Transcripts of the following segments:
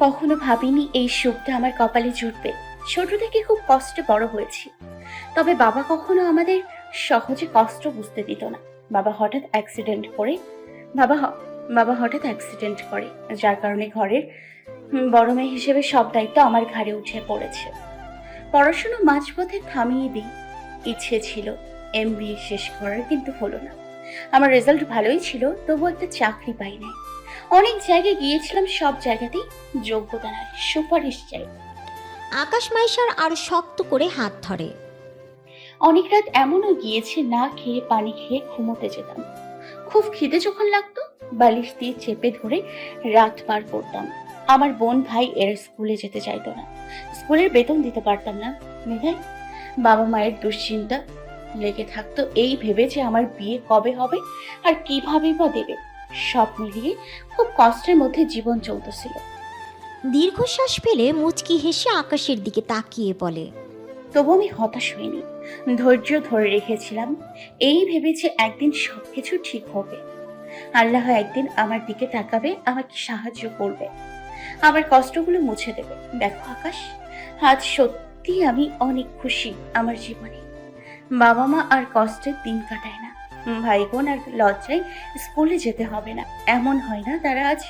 কখনো ভাবিনি এই সুখটা আমার কপালে জুটবে। ছোট থেকে খুব কষ্টে বড় হয়েছি। তবে বাবা কখনো আমাদের সহজে কষ্ট বুঝতে দিত না। বাবা হঠাৎ অ্যাক্সিডেন্ট করে, বাবা বাবা হঠাৎ অ্যাক্সিডেন্ট করে, যার কারণে ঘরের বড় মেয়ে হিসেবে সব দায়িত্ব আমার ঘাড়ে উঠে পড়েছে। পড়াশুনো মাঝপথে থামিয়ে দিই, ইচ্ছে ছিল এম শেষ করার কিন্তু হলো না। আমার রেজাল্ট ভালোই ছিল তবু একটা চাকরি পাই নাই। অনেক জায়গায় গিয়েছিলাম সব জায়গাতেই যোগ্যতা নয় সুপারিশ চাই। আকাশ মাইশার আরও শক্ত করে হাত ধরে। অনেক রাত এমনও গিয়েছে না খেয়ে পানি খেয়ে ঘুমোতে যেতাম। খুব খিদে যখন লাগতো বালিশ দিয়ে চেপে ধরে রাত পার করতাম। আমার বোন ভাই এর স্কুলে যেতে চাইতো না। স্কুলের বেতন দিতে পারতাম না। মেধায় বাবা মায়ের দুশ্চিন্তা লেগে থাকতো এই ভেবে যে আমার বিয়ে কবে হবে আর কীভাবে বা দেবে। সব মিলিয়ে খুব কষ্টের মধ্যে জীবন চলতেছিল। দীর্ঘশ্বাস ফেলে মুচকি হেসে আকাশের দিকে তাকিয়ে বলে তবু আমি হতাশ হইনি। ধৈর্য ধরে রেখেছিলাম। এই ভেবে যে একদিন সবকিছু ঠিক হবে। আল্লাহ একদিন আমার দিকে তাকাবে আমাকে সাহায্য করবে। আমার কষ্টগুলো মুছে দেবে। দেখো আকাশ আজ সত্যি আমি অনেক খুশি আমার জীবনে। বাবা মা আর কষ্টের দিন কাটায় না। ভাই বোন আর লজ্জায় স্কুলে যেতে হবে না। এমন হয় না তারা আজ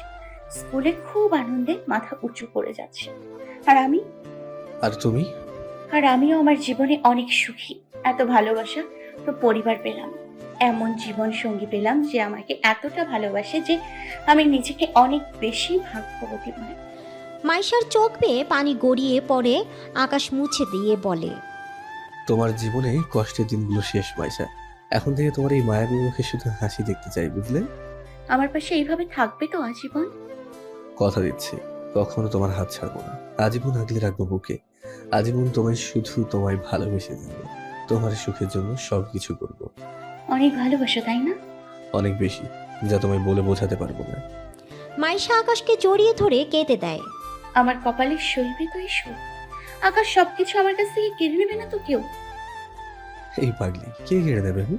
স্কুলে খুব আনন্দে মাথা উঁচু করে যাচ্ছে। আর আমি? আর তুমি? আর আমিও আমার জীবনে অনেক সুখী। এত ভালোবাসা তো পরিবার পেলাম। এমন জীবন সঙ্গী পেলাম যে আমাকে এতটা ভালোবাসে যে আমি নিজেকে অনেক বেশি ভাগ্যবতী মনে মাইশার চোখ বেয়ে পানি গড়িয়ে পড়ে আকাশ মুছে দিয়ে বলে তোমার জীবনে কষ্টের দিনগুলো শেষ মাইশা। এখন থেকে তোমার এই মায়াবী মুখে শুধু হাসি দেখতে চাই বুঝলে? আমার পাশে এইভাবে থাকবে তো আজীবন? কথা দিচ্ছি কখনো তোমার হাত ছাড়বো না। আজীবন আগলে রাখব বুকে। আজীবন তোমায় শুধু তোমায় ভালোবেসে যাব তোমার সুখের জন্য সব কিছু করব। অনেক ভালোবাসো তাই না? অনেক বেশি যা তোমায় বলে বোঝাতে পারব না। মাইশা আকাশকে জড়িয়ে ধরে কেঁদে দেয়। আমার কপালে সইবে তো এই সুখ আকাশ সবকিছু আমার কাছ থেকে কেড়ে নেবে না তো কেউ? এই পাগলি, কে কেড়ে নেবে হুম?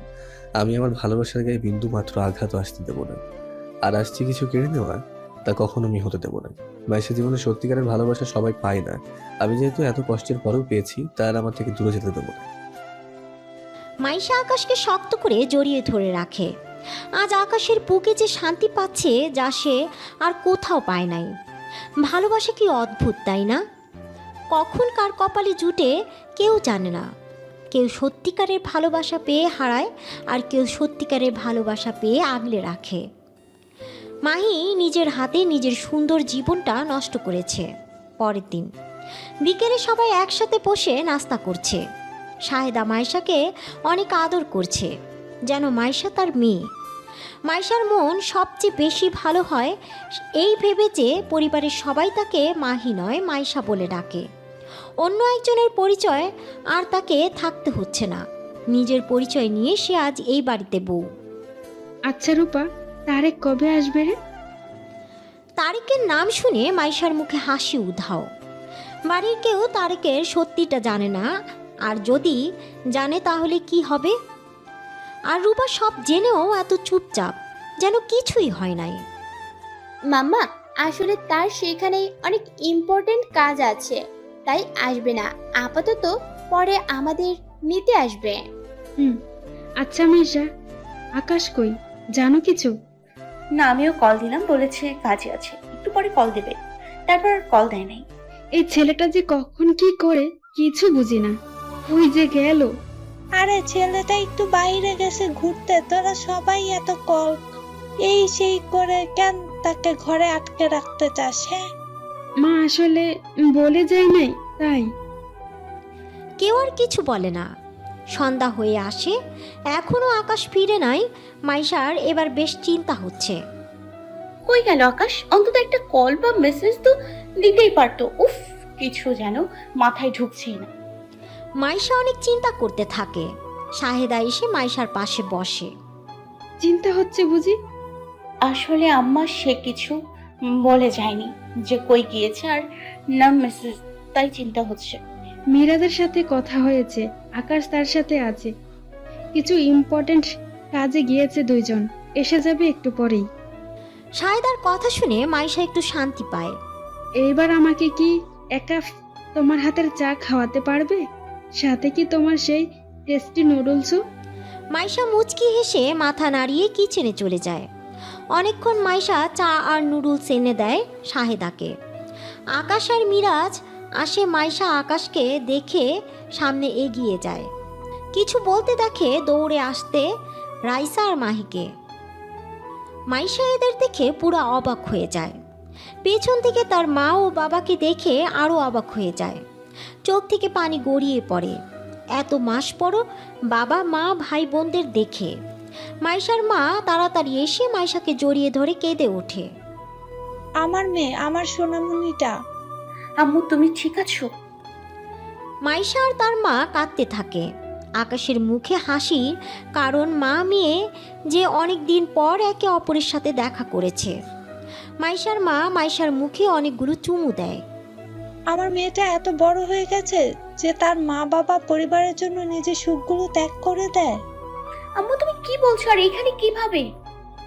আমি আমার ভালোবাসার গায়ে বিন্দু মাত্র আঘাত আসতে দেবো না। আর আসছে কিছু কেড়ে নেওয়া, তা কখনো আমি হতে দেবো না। মায়ের জীবনে সত্যিকারের ভালোবাসা সবাই পায় না। আমি যেহেতু এত কষ্টের পরেও পেয়েছি, তার আমার থেকে দূরে যেতে দেবো না। মাইশা আকাশকে শক্ত করে জড়িয়ে ধরে রাখে। আজ আকাশের বুকে যে শান্তি পাচ্ছে, যা সে আর কোথাও পায় নাই। ভালোবাসা কি অদ্ভুত, তাই না? কখন কার কপালে জুটে, কেউ জানে না। কেউ সত্যিকারের ভালোবাসা পেয়ে হারায় আর কেউ সত্যিকারের ভালোবাসা পেয়ে আগলে রাখে। মাহি নিজের হাতে নিজের সুন্দর জীবনটা নষ্ট করেছে। পরের দিন বিকেলে সবাই একসাথে বসে নাস্তা করছে। শাহেদা মাইশাকে অনেক আদর করছে, যেন মাইশা তার মেয়ে। মাইশার মন সবচেয়ে বেশি ভালো হয় এই ভেবে যে পরিবারের সবাই তাকে মাহি নয় মাইশা বলে ডাকে। অন্য একজনের পরিচয় আর তাকে থাকতে হচ্ছে না। নিজের পরিচয় নিয়ে সে আজ এই বাড়িতে বউ। আচ্ছা রূপা তারেক কবে আসবে রে? তারেকের নাম শুনে মাইশার মুখে হাসি উধাও। বাড়ির কেউ তারেকের সত্যিটা জানে না আর যদি জানে তাহলে কি হবে? আর রূপা সব জেনেও এত চুপচাপ যেন কিছুই হয় নাই। মাম্মা আসলে তার সেখানে অনেক ইম্পর্টেন্ট কাজ আছে। তাই আসবে না। আপাতত পরে আমাদের নিতে আসবে। হুম আচ্ছা মাইশা আকাশ কই? জানো কিছু? না আমিও কল দিলাম বলেছে কাজে আছে। একটু পরে কল দেবে। তারপর আর কল দেয় নাই। এই ছেলেটা যে কখন কি করে কিছু বুঝি না। ওই যে গেল? আরে ছেলেটা একটু বাইরে গেছে ঘুরতে তোরা সবাই এত কল এই সেই করে কেন তাকে ঘরে আটকে রাখতে চাস হ্যাঁ? মা আসলে বলে যায় নাই তাই। কেউ আর কিছু বলে না। সন্ধ্যা হয়ে আসে এখনও আকাশ ফিরে নাই মাইশার এবার বেশ চিন্তা হচ্ছে। কই গেল আকাশ? অন্তত একটা কল বা মেসেজ তো দিতেই পারতো। উফ কিছু যেন মাথায় ঢুকছেই না। মাইশা অনেক চিন্তা করতে থাকে। শাহেদা এসে মাইশার পাশে বসে। চিন্তা হচ্ছে বুঝি? আসলে আম্মা সে কিছু বলে যায়নি। যে কই গিয়েছে আর না মেসেজ তাই চিন্তা হচ্ছে। মিরাদের সাথে কথা হয়েছে আকাশ তার সাথে আছে। কিছু ইম্পর্টেন্ট কাজে গিয়েছে দুইজন এসে যাবে একটু পরেই। শাহেদার কথা শুনে মাইশা একটু শান্তি পায়। এইবার আমাকে কি একা তোমার হাতের চা খাওয়াতে পারবে? সাথে কি তোমার সেই টেস্টি নুডলসও মাইশা মুচকি হেসে মাথা নাড়িয়ে কিচেনে চলে যায়। অনেকক্ষণ মাইশা চা আর নুডলস এনে দেয় শাহেদাকে। আকাশ আর মিরাজ আসে মাইশা আকাশকে দেখে সামনে এগিয়ে যায়। কিছু বলতে দেখে দৌড়ে আসতে রাইসা আর মাহিকে। মাইশা এদের দেখে পুরো অবাক হয়ে যায়। পেছন থেকে তার মা ও বাবাকে দেখে আরও অবাক হয়ে যায়। চোখ থেকে পানি গড়িয়ে পড়ে। এত মাস পরও বাবা, মা ভাই বোনদের দেখে মাইশার মা তাড়াতাড়ি এসে মাইশাকে জড়িয়ে ধরে কেঁদে ওঠে। আমার মেয়ে আমার সোনামণিটা। আম্মু তুমি ঠিক আছো? মাইশা আর তার মা কাঁদতে থাকে। আকাশের মুখে হাসির কারণ মা মেয়ে যে অনেক দিন পর একে অপরের সাথে দেখা করেছে। মাইশার মা মাইশার মুখে অনেকগুলো চুমু দেয়। আমার মেয়েটা এত বড় হয়ে গেছে যে তার মা বাবা পরিবারের জন্য নিজের সুখগুলো ত্যাগ করে দেয়। আম্মু তুমি কি বলছো? আর এখানে কীভাবে?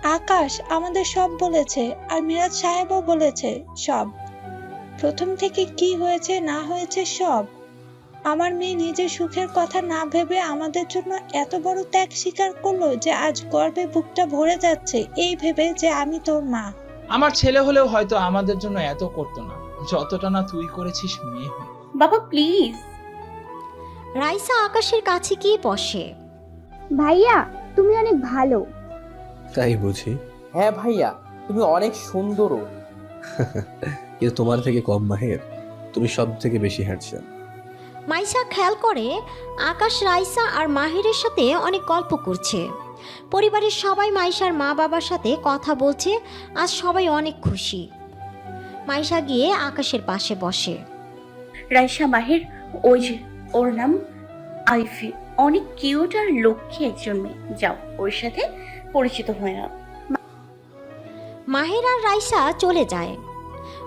আকাশ আমাদের সব বলেছে আর মিরাজ সাহেবও বলেছে সব। প্রথম থেকে কি হয়েছে না হয়েছে সব। আমার মেয়ে নিজের সুখের কথা না ভেবে আমাদের জন্য এত বড় ত্যাগ স্বীকার করল যে আজ গর্বে বুকটা ভরে যাচ্ছে এই ভেবে যে আমি তোর মা। আমার ছেলে হলেও হয়তো আমাদের জন্য এত করতো না। যতটা না তুই করেছিস মেয়ে বাবা প্লিজ রাইসা আকাশের কাছে গিয়ে বসে। ভাইয়া তুমি অনেক ভালো। তাই বুঝি। হ্যাঁ ভাইয়া তুমি অনেক সুন্দরও। কিন্তু তোমার থেকে কম মাহের। তুমি সব থেকে বেশি হ্যান্ডসাম মাইশা খেয়াল করে আকাশ রাইসা আর মাহিরের সাথে অনেক গল্প করছে। পরিবারের সবাই মাইশার মা বাবার সাথে কথা বলছে আর সবাই অনেক খুশি। মাইশা গিয়ে আকাশের পাশে বসে। রাইসা মাহের ওই যে ওর নাম আইফি। অনেক কিউট আর লক্ষ্মী একজন মেয়ে যাও ওর সাথে পরিচিত হয়ে নাও। মাহির আর রাইসা চলে যায়।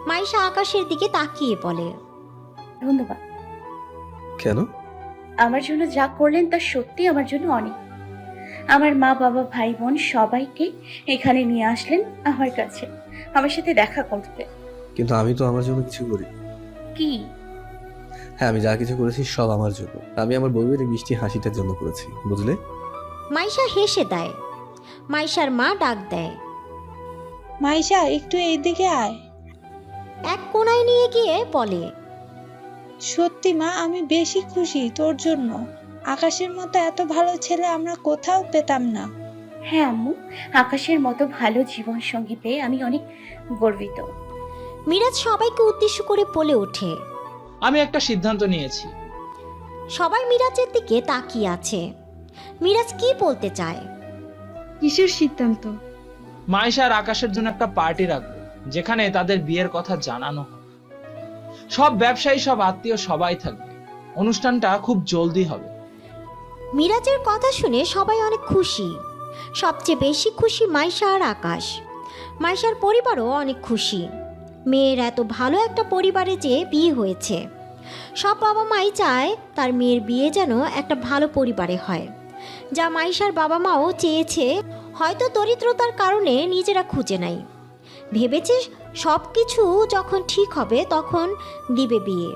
মাইশা আকাশের দিকে তাকিয়ে বলে ধন্যবাদ। কেন? আমার জন্য যা করলেন তা সত্যি আমার জন্য অনেক। আমার মা বাবা ভাই বোন সবাইকে এখানে নিয়ে আসলেন আমার কাছে। আমার সাথে দেখা করতে। কিন্তু আমি তো আমার জন্য কিছু করি কি? হ্যাঁ আমি যা কিছু করেছি সব আমার জন্য। আমি আমার বউয়ের এই মিষ্টি হাসিটার জন্য করেছি বুঝলে? মাইশা হেসে দেয়। মাইশার মা ডাক দেয়। মাইশা একটু এইদিকে আয়। এক কোনায় নিয়ে গিয়ে বলে সত্যি মা আমি বেশি খুশি তোর জন্য। আকাশের মতো এত ভালো ছেলে আমরা কোথাও পেতাম না। হ্যাঁ আম্মু আকাশের মতো ভালো জীবন সঙ্গী পেয়ে আমি অনেক গর্বিত। মিরাজ সবাইকে উদ্দেশ্য করে বলে ওঠে। আমি একটা সিদ্ধান্ত নিয়েছি। সবাই মিরাজের দিকে তাকিয়ে আছে। মিরাজ কি বলতে চায়? কিসের সিদ্ধান্ত? মাইশা আর আকাশের জন্য একটা পার্টি রাখব যেখানে তাদের বিয়ের কথা জানানো হবে। সব ব্যবসায়ী সব আত্মীয় সবাই থাকবে। অনুষ্ঠানটা খুব জলদি হবে। মিরাজের কথা শুনে সবাই অনেক খুশি। সবচেয়ে বেশি খুশি মাইশা আর আকাশ। মাইশার পরিবারও অনেক খুশি। মেয়ের এত ভালো একটা পরিবারে যে বিয়ে হয়েছে। সব বাবা মাই চায় তার মেয়ের বিয়ে যেন একটা ভালো পরিবারে হয়। যা মাইশার বাবা মাও চেয়েছে, হয়তো দরিদ্রতার কারণে নিজেরা খুঁজে নাই। ভেবেছে সব কিছু যখন ঠিক হবে তখন দিবে বিয়ে।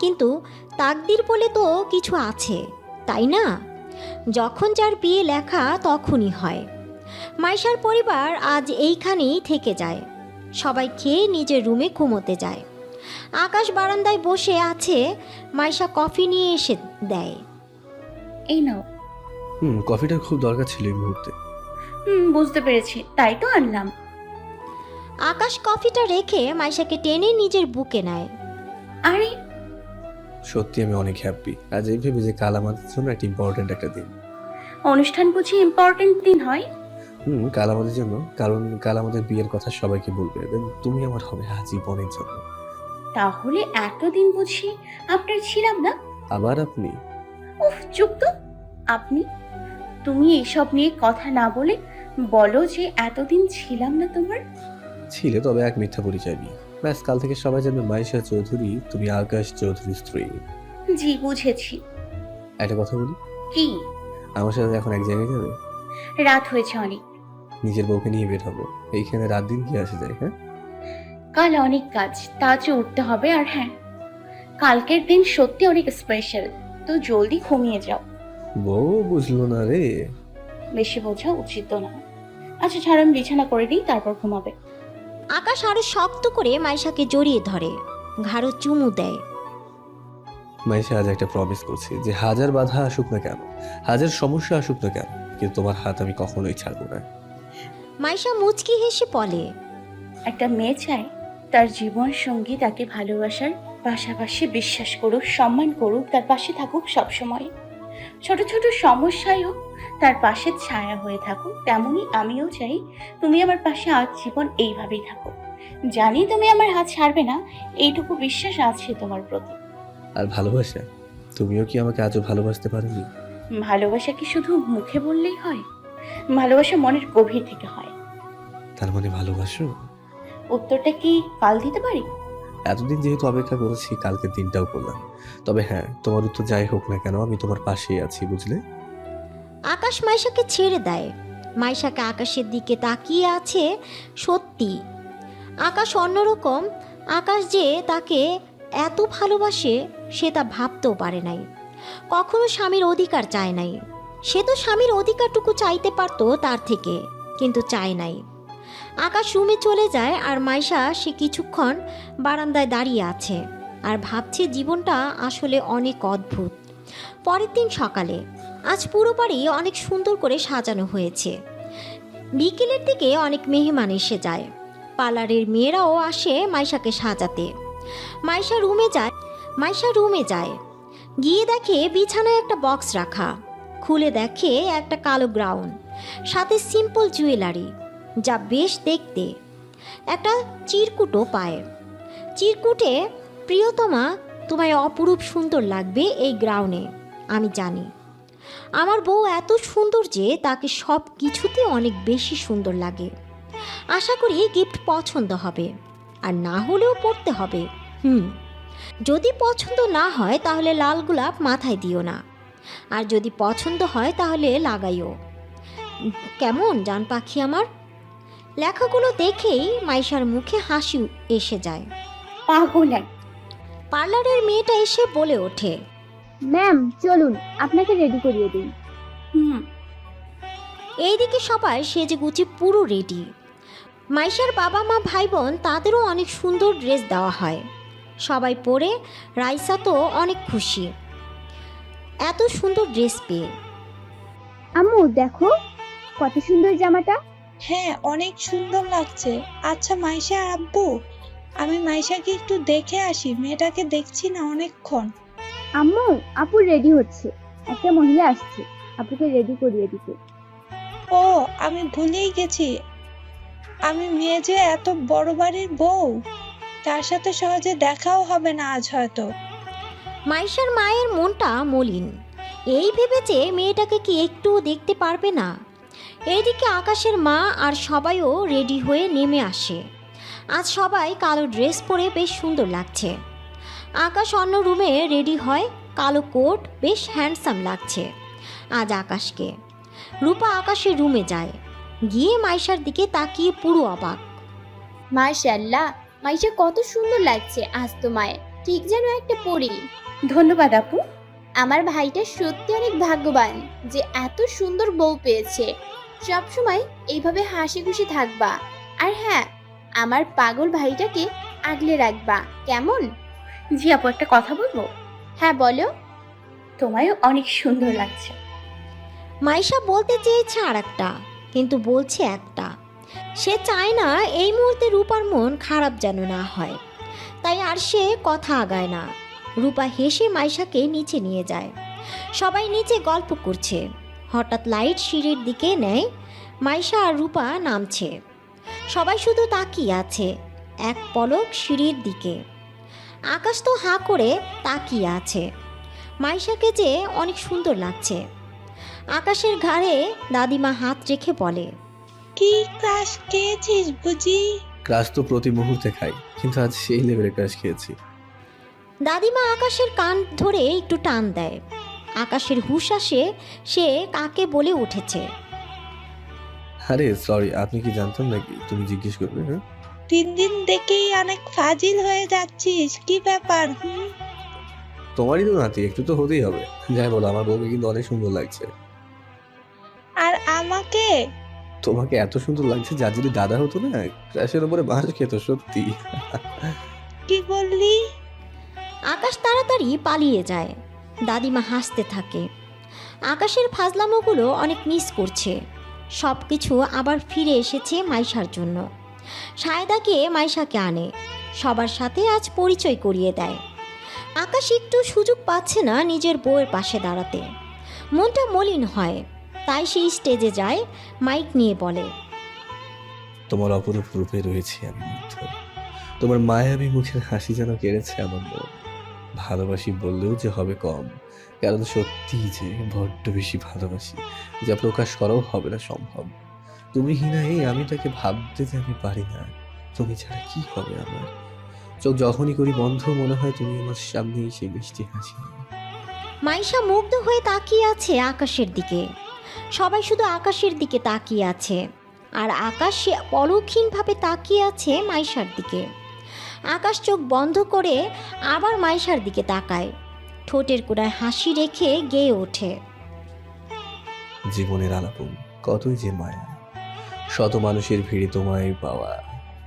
কিন্তু তাকদির বলে তো কিছু আছে, তাই না? যখন যার বিয়ে লেখা তখনই হয়। মাইশার পরিবার আজ এইখানেই থেকে যায়। সবাই খেয়ে নিজের রুমে ঘুমোতে যায়। আকাশ বারান্দায় বসে আছে মাইশা কফি নিয়ে এসে দেয়। এই নাও। হুম কফিটার খুব দরকার ছিল এই মুহূর্তে। হুম বুঝতে পেরেছি। তাই তো আনলাম। আকাশ কফিটা রেখে মাইশাকে টেনে নিজের বুকে নেয়। আরে! সত্যি আমি অনেক হ্যাপি আজ এই ভেবে যে কাল আমাদের জন্য একটা ইম্পর্টেন্ট একটা দিন। অনুষ্ঠান বুঝি ইম্পর্টেন্ট দিন হয়? হুম কাল আমাদের জন্য। কারণ কাল আমাদের বিয়ের কথা সবাইকে বলবে। Then তুমি আমার হবে আজীবনের জন্য। তাহলে এতদিন বুঝি আপনার ছিলাম না? আবার আপনি? উফ চুপ তো। আপনি? তুমি এসব নিয়ে কথা না বলে বলো যে এতদিন ছিলাম না তোমার? ছিলে তবে এক মিথ্যা পরিচয় নিয়ে। ব্যাস কাল থেকে সবাই জানবে মাইশা চৌধুরী তুমি আকাশ চৌধুরীর স্ত্রী। জি বুঝেছি। একটা কথা বলি? কি? আমার সাথে এখন এক জায়গায় যাবে? রাত হয়েছে অনেক। নিজের বউকে নিয়ে বের হব। এইখানে রাত দিন কি আসে যায় হ্যাঁ? কাল অনেক কাজ তাজে উঠতে হবে আর হ্যাঁ কালকের দিন সত্যি অনেক স্পেশাল তো জলদি ঘুমিয়ে যাও। বউ বুঝলো না রে। বেশি বোঝা উচিত না। আচ্ছা ছাড় আমি বিছানা করে দিই তারপর ঘুমাবে। আকাশ আরও শক্ত করে মাইশাকে জড়িয়ে ধরে ঘাড়ো চুমু দেয়। মাইশা আজ একটা প্রমিস করছি যে হাজার বাধা আসুক না কেন হাজার সমস্যা আসুক না কেন কিন্তু তোমার হাত আমি কখনোই ছাড়বো না। মাইশা মুচকি হেসে বলে একটা মেয়ে চায় তার জীবন সঙ্গী তাকে ভালোবাসার পাশাপাশি বিশ্বাস করুক সম্মান করুক তার পাশে থাকুক সবসময়। ছোট ছোট সমস্যায়ও তার পাশে ছায়া হয়ে থাকুক তেমনই আমিও চাই তুমি আমার পাশে আজ জীবন এইভাবেই থাকো জানি তুমি আমার হাত ছাড়বে না এইটুকু বিশ্বাস আছে তোমার প্রতি। আর ভালোবাসা? তুমিও কি আমাকে আজও ভালোবাসতে পারোনি? ভালোবাসা কি শুধু মুখে বললেই হয়? ভালোবাসা মনের গভীর থেকে হয়। তার মানে ভালোবাসো? উত্তরটা কি কাল দিতে পারি? এতদিন যেহেতু অপেক্ষা করেছি কালকের দিনটাও করলাম। তবে হ্যাঁ তোমার উত্তর যাই হোক না কেন আমি তোমার পাশেই আছি বুঝলে? আকাশ মাইশাকে ছেড়ে দেয়। মাইশাকে আকাশের দিকে তাকিয়ে আছে সত্যি। আকাশ অন্যরকম আকাশ যে তাকে এত ভালোবাসে সে তা ভাবতেও পারে নাই। কখনো স্বামীর অধিকার চায় নাই। সে তো স্বামীর অধিকারটুকু চাইতে পারতো তার থেকে কিন্তু চায় নাই। আকাশ রুমে চলে যায় আর মাইশা সে কিছুক্ষণ বারান্দায় দাঁড়িয়ে আছে আর ভাবছে জীবনটা আসলে অনেক অদ্ভুত। পরের দিন সকালে, আজ পুরো বাড়ি অনেক সুন্দর করে সাজানো হয়েছে। বিকেলের দিকে অনেক মেহমান এসে যায়। পার্লারের মেয়েরাও আসে মাইশাকে সাজাতে। মাইশা রুমে যায়, মাইশা রুমে যায়। গিয়ে দেখে বিছানায় একটা বক্স রাখা। খুলে দেখে একটা কালো গ্রাউন, সাথে সিম্পল জুয়েলারি। যা বেশ দেখতে। একটা চিরকুটও পায় চিরকুটে, প্রিয়তমা, তোমায় অপরূপ সুন্দর লাগবে এই গ্রাউনে, আমি জানি। আমার বউ এত সুন্দর যে তাকে সব কিছুতে অনেক বেশি সুন্দর লাগে। আশা করি গিফট পছন্দ হবে। আর না হলেও পড়তে হবে। হুম। যদি পছন্দ না হয় তাহলে লাল গোলাপ মাথায় দিও না। আর যদি পছন্দ হয় তাহলে লাগাইও। কেমন জান পাখি আমার? লেখাগুলো দেখেই মাইশার মুখে হাসি এসে যায়। পাগল পার্লারের মেয়েটা এসে বলে ওঠে ম্যাম চলুন আপনাকে রেডি করিয়ে দিই। হুম। এইদিকে সবাই সেজে গুছি পুরো রেডি। মাইশার বাবা মা ভাই বোন তাদেরও অনেক সুন্দর ড্রেস দেওয়া হয়। সবাই পরে রাইসা তো অনেক খুশি। এত সুন্দর ড্রেস পেয়ে। আম্মু দেখো কত সুন্দর জামাটা। হ্যাঁ অনেক সুন্দর লাগছে। আচ্ছা মাইশা আর আব্বু আমি মাইশাকে একটু দেখে আসি। মেয়েটাকে দেখছি না অনেকক্ষণ। আম্মু আপু রেডি হচ্ছে। একটা মহিলা আসছে। আপুকে রেডি করিয়ে দিতে। ও আমি ভুলেই গেছি। আমি মেয়ে যে এত বড় বাড়ির বউ। তার সাথে সহজে দেখাও হবে না আজ হয়তো। মাইশার মায়ের মনটা মলিন। এই ভেবেছে মেয়েটাকে কি একটুও দেখতে পারবে না। এইদিকে আকাশের মা আর সবাইও রেডি হয়ে নেমে আসে। আজ সবাই কালো ড্রেস পরে বেশ সুন্দর লাগছে। আকাশ অন্য রুমে রেডি হয় কালো কোট বেশ হ্যান্ডসাম লাগছে আজ আকাশকে। রূপা আকাশের রুমে যায়। গিয়ে মাইশার দিকে তাকিয়ে পুরো অবাক। মার্শাল্লাহ মাইশা কত সুন্দর লাগছে আজ তোমায়। ঠিক যেন একটা পরী। ধন্যবাদ আপু। আমার ভাইটা সত্যি অনেক ভাগ্যবান যে এত সুন্দর বউ পেয়েছে। সবসময় এইভাবে হাসি খুশি থাকবা। আর হ্যাঁ আমার পাগল ভাইটাকে আগলে রাখবা। কেমন? জি আপু একটা কথা বলব? হ্যাঁ বলো। তোমায়ও অনেক সুন্দর লাগছে। মাইশা বলতে চেয়েছে আর একটা কিন্তু বলছে একটা। সে চায় না এই মুহূর্তে রূপার মন খারাপ যেন না হয়। তাই আর সে কথা আগায় না। রূপা হেসে মাইশাকে নিচে নিয়ে যায়। সবাই নিচে গল্প করছে। হঠাৎ লাইট সিঁড়ির দিকে নেয়। মাইশা আর রূপা নামছে। সবাই শুধু তাকিয়ে আছে এক পলক সিঁড়ির দিকে। আকাশ তো হাঁ করে তাকিয়ে আছে। মাইশাকে যে অনেক সুন্দর লাগছে। আকাশের ঘাড়ে দাদিমা হাত রেখে বলে কি ক্রাশ খেয়েছিস বুঝি? ক্রাশ তো প্রতি মুহূর্তে খাই কিন্তু আজ সেই লেভেলের ক্রাশ খেয়েছি। দাদিমা আকাশের কান ধরে একটু টান দেয়। আকাশের হুশ আসে সে কাকে বলে উঠেছে। আরে সরি আপনি কি জানতেন নাকি? তুমি জিজ্ঞেস করবে হ্যাঁ? দিন দিন দেখেই অনেক ফাজিল হয়ে যাচ্ছিস। কি ব্যাপার হুম? তোমারই তো নাতি একটু তো হতেই হবে। যাই বলো আমার বউকে কিন্তু অনেক সুন্দর লাগছে। আর আমাকে? তোমাকে এত সুন্দর লাগছে যা যদি দাদা হতো না ক্রাশের উপরে বাঁশ খেত সত্যি। কি বললি? আকাশ তাড়াতাড়ি পালিয়ে যায়। দাদিমা হাসতে থাকে। আকাশের ফাজলামোগুলো অনেক মিস করছে। সব কিছু আবার ফিরে এসেছে মাইশার জন্য। সায়দাকে মাইশাকে আনে। সবার সাথে আজ পরিচয় করিয়ে দেয়। আকাশ একটু সুযোগ পাচ্ছে না নিজের বউয়ের পাশে দাঁড়াতে। মনটা মলিন হয়। তাই সে স্টেজে যায়, মাইক নিয়ে বলে, তোমার অপরূপ রূপে রয়েছি তোমার মায়াবী মুখের হাসি যেন কেড়েছে আমার মন। ভালোবাসি বললেও যে হবে কম। কারণ সত্যি যে বড্ড বেশি ভালোবাসি, যা প্রকাশ করাও হবে না সম্ভব। তুমি হিনা, এই আমি তাকে ভাবতে যে আমি পারি না। তুমি ছাড়া কি হবে আমার? চোখ যখনই করি বন্ধ, মনে হয় তুমি আমার সামনেই সেই মিষ্টি হাসি মাইশা মুগ্ধ হয়ে তাকিয়ে আছে আকাশের দিকে। সবাই শুধু আকাশের দিকে তাকিয়ে আছে। আর আকাশ সে পলক্ষীনভাবে তাকিয়ে আছে মাইশার দিকে। আকাশ চোখ বন্ধ করে আবার মাইশার দিকে তাকায়। ঠোঁটের কোড়ায় হাসি রেখে গেয়ে ওঠে। জীবনের আলাপন, কতই যে মায়া। শত মানুষের ভিড়ে তোমায় পাওয়া,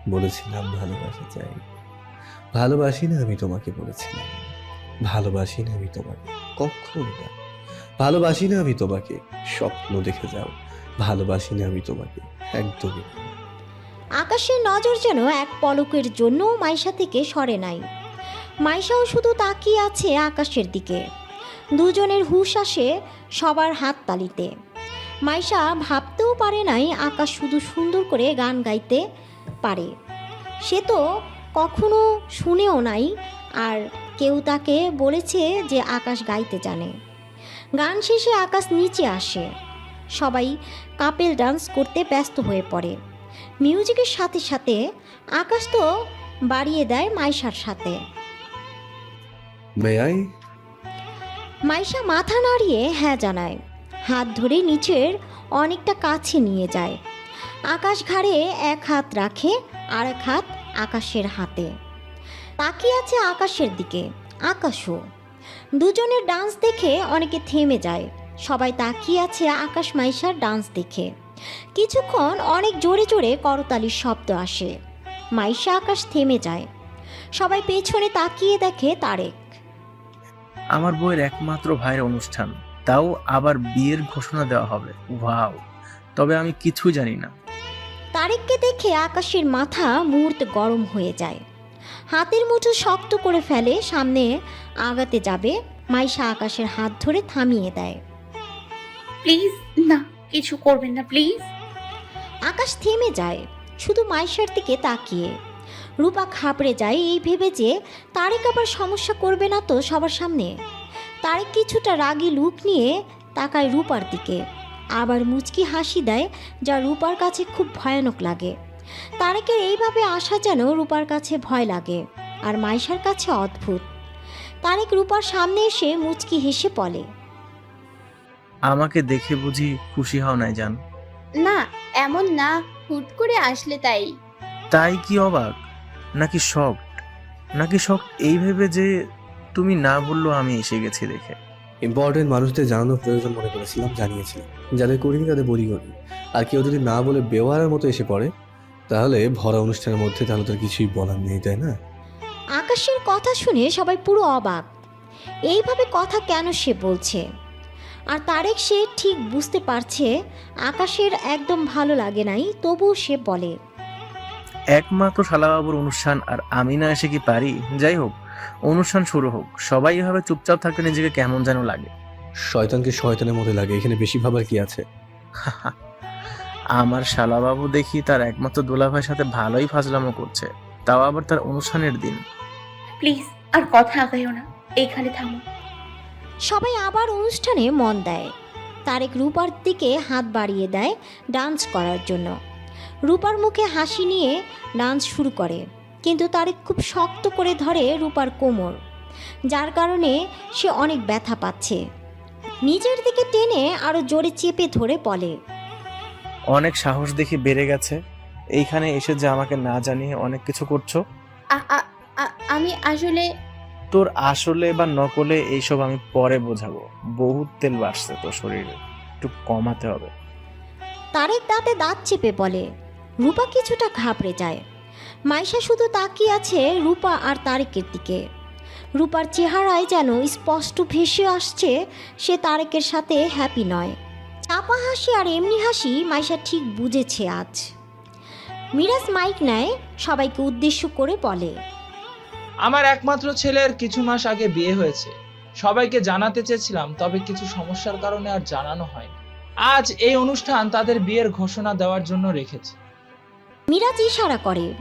বলেছিলাম ভালোবাসা চাই। ভালোবাসি না আমি তোমাকে বলেছিলাম। ভালোবাসি না আমি তোমাকে, কখনো না। ভালোবাসি না আমি তোমাকে, স্বপ্ন দেখে যাও। ভালোবাসি না আমি তোমাকে, একদমই না। আকাশের নজর যেন এক পলকের জন্য মাইশা থেকে সরে নাই। মাইশাও শুধু তাকিয়ে আছে আকাশের দিকে। দুজনের হুশ আসে সবার হাত তালিতে মাইশা ভাবতেও পারে নাই আকাশ শুধু সুন্দর করে গান গাইতে পারে। সে তো কখনো শুনেও নাই আর কেউ তাকে বলেছে যে আকাশ গাইতে জানে। গান শেষে আকাশ নিচে আসে। সবাই কাপেল ডান্স করতে ব্যস্ত হয়ে পড়ে। মিউজিকের সাথে সাথে আকাশ তো বাড়িয়ে দেয় মাইশার সাথে। মাইশা মাথা নাড়িয়ে হ্যাঁ জানায়। হাত ধরে নিচের অনেকটা কাছে নিয়ে যায়। আকাশ ঘাড়ে এক হাত রাখে আর এক হাত আকাশের হাতে। তাকিয়ে আছে আকাশের দিকে আকাশও। দুজনের ডান্স দেখে অনেকে থেমে যায়। সবাই তাকিয়ে আছে আকাশ মাইশার ডান্স দেখে। কিছুক্ষণ অনেক জোরে জোরে করতালির শব্দ আসে। মাইশা আকাশ থেমে যায়। সবাই পেছনে তাকিয়ে দেখে তারেক। আমার বইয়ের একমাত্র ভাইয়ের অনুষ্ঠান। তাও আবার বিয়ের ঘোষণা দেওয়া হবে। ওয়াও। তবে আমি কিছু জানি না। তারেককে দেখে আকাশের মাথা মুহূর্তে গরম হয়ে যায়। হাতের মুঠো শক্ত করে ফেলে সামনে আগাতে যাবে। মাইশা আকাশের হাত ধরে থামিয়ে দেয়। প্লিজ না। কিছু করবেন না প্লিজ আকাশ থেমে যায়, শুধু মাইশার দিকে তাকিয়ে। রূপা খাবড়ে যায় এই ভেবে যে তারেক আবার সমস্যা করবে না তো সবার সামনে। তারেক কিছুটা রাগী লুক নিয়ে তাকায় রূপার দিকে। আবার মুচকি হাসি দেয়, যা রূপার কাছে খুব ভয়ানক লাগে। তারেকের এইভাবে আসা যেন রূপার কাছে ভয় লাগে, আর মাইশার কাছে অদ্ভুত। তারেক রূপার সামনে এসে মুচকি হেসে বলে আমাকে দেখে বুঝি খুশি হও নাই জান। না এমন না হুট করে আসলে তাই। তাই কি অবাক? নাকি শখ? নাকি শখ এই ভেবে যে তুমি না বলল আমি এসে গেছি দেখে? ইম্পর্টেন্ট মানুষদের জানানোর প্রয়োজন মনে করেছিলাম জানিয়েছিলাম। যাদের করিনি তাদের বলি করি। আর কেউ যদি না বলে বেওয়ারের মতো এসে পড়ে তাহলে ভরা অনুষ্ঠানের মধ্যে তাহলে তার কিছুই বলার নেই তাই না? আকাশের কথা শুনে সবাই পুরো অবাক। এইভাবে কথা কেন সে বলছে? আর তারেক সে ঠিক বুঝতে পারছে আকাশের একদম ভালো লাগে নাই তবুও সে বলে একমাত্র শালাবাবুর অনুষ্ঠান আর আমি না এসে কি পারি? যাই হোক অনুষ্ঠান শুরু হোক সবাই এভাবে চুপচাপ থাকলে নিজেকে কেমন যেন লাগে। শয়তানকে শয়তানের মতো লাগে এখানে বেশি ভাবার কি আছে? আমার শালাবাবু দেখি তার একমাত্র দোলাভাইয়ের সাথে ভালোই ফাজলামো করছে তাও আবার তার অনুষ্ঠানের দিন। প্লিজ আর কথা আগাইও না এইখানে থামো। সবাই আবার অনুষ্ঠানে মন দেয়। তারেক রূপার দিকে হাত বাড়িয়ে দেয় ডান্স করার জন্য। রূপার মুখে হাসি নিয়ে ডান্স শুরু করে কিন্তু তারেক খুব শক্ত করে ধরে রূপার কোমর যার কারণে সে অনেক ব্যথা পাচ্ছে। নিজের দিকে টেনে আরও জোরে চেপে ধরে বলে অনেক সাহস দেখে বেড়ে গেছে। এইখানে এসে যে আমাকে না জানিয়ে অনেক কিছু করছ। আমি আসলে তোর আসলে বা নকলে এইসব আমি পরে বোঝাবো। বহুত তেল বাড়ছে তোর শরীরে। একটু কমাতে হবে। তারেক দাঁতে দাঁত চেপে বলে, রূপা কিছুটা ঘাবড়ে যায়। মাইশা শুধু তাকিয়ে আছে রূপা আর তারেকের দিকে। রূপার চেহারায় যেন স্পষ্ট ভেসে আসছে সে তারেকের সাথে হ্যাপি নয়। চাপা হাসি আর এমনি হাসি মাইশা ঠিক বুঝেছে আজ। মিরাজ মাইক নেয়, সবাইকে উদ্দেশ্য করে বলে আমার একমাত্র ছেলের কিছু মাস আগে বিয়ে হয়েছে। সবাইকে জানাতে চেয়েছিলাম তবে কিছু সমস্যার কারণে আর জানানো হয়নি। আজ এই অনুষ্ঠান তাদের বিয়ের ঘোষণা দেওয়ার জন্য রেখেছে। মিরাজ ইশারা করে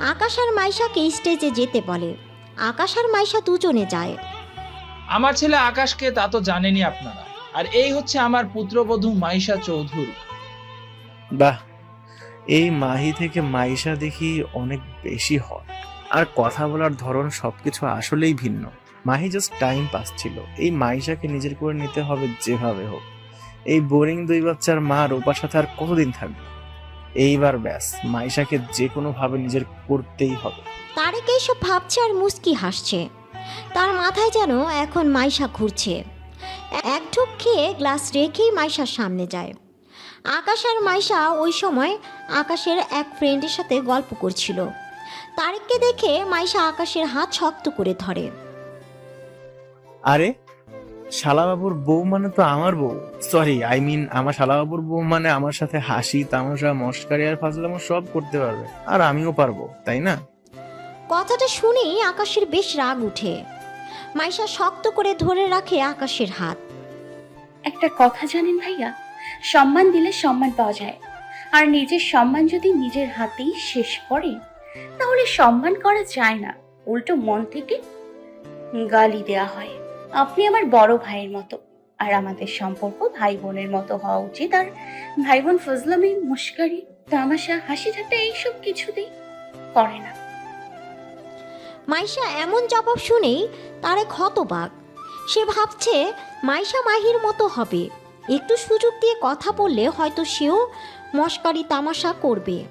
আকাশ আর মাইশাকে স্টেজে যেতে বলে। আকাশ আর মাইশা দুজনে যায়। আমার ছেলে আকাশকে তা তো জানেনি আপনারা। আর এই হচ্ছে আমার পুত্রবধূ মাইশা চৌধুরী। বাহ! এই মাহি থেকে মাইশা দেখি অনেক বেশি হট আর কথা বলার ধরন সবকিছু আসলেই ভিন্ন। মাহি জাস্ট টাইম পাস ছিল এই মাইশাকে নিজের করে নিতে হবে যেভাবে হোক। এই বোরিং দুই বাচ্চার মা রূপার সাথে আর কতদিন থাকবে? এইবার ব্যাস মাইশাকে যে কোনো ভাবে নিজের করতেই হবে। তারেক এইসব ভাবছে আর মুস্কি হাসছে। তার মাথায় যেন এখন মাইশা ঘুরছে। এক ঢুক খেয়ে গ্লাস রেখেই মাইশার সামনে যায়। আকাশ আর মাইশা ওই সময় আকাশের এক ফ্রেন্ডের সাথে গল্প করছিল। তারেককে দেখে মাইশা আকাশের হাত শক্ত করে ধরে। আরে শালাবাবুর বউ মানে তো আমার বউ। সরি আই মিন আমার শালাবাবুর বউ মানে আমার সাথে হাসি তামাশা মস্কারি আর ফাজলামো সব করতে পারবে। আর আমিও পারব তাই না? কথাটা শুনেই আকাশের বেশ রাগ উঠে। মাইশা শক্ত করে ধরে রাখে আকাশের হাত। একটা কথা জানেন ভাইয়া সম্মান দিলে সম্মান পাওয়া যায়। আর নিজের সম্মান যদি নিজের হাতেই শেষ করে তাহলে সম্মান করা যায় না। উল্টো মন থেকে গালি দেয়া হয়। আপনি আমার বড় ভাইয়ের মতো। আর আমাদের সম্পর্ক ভাই বোনের মতো হওয়া উচিত। আর ভাই বোন ফজলামি মুস্কারি তামাশা হাসি ঠাট্টা এইসব কিছুতেই করে না। মাইশা এমন জবাব শুনেই তারে হতবাক। সে ভাবছে, মাইশা মাহির মতো হবে। একটু সুযোগ দিয়ে কথা বললে হয়তো সেও মস্কারি তামাশা করবে।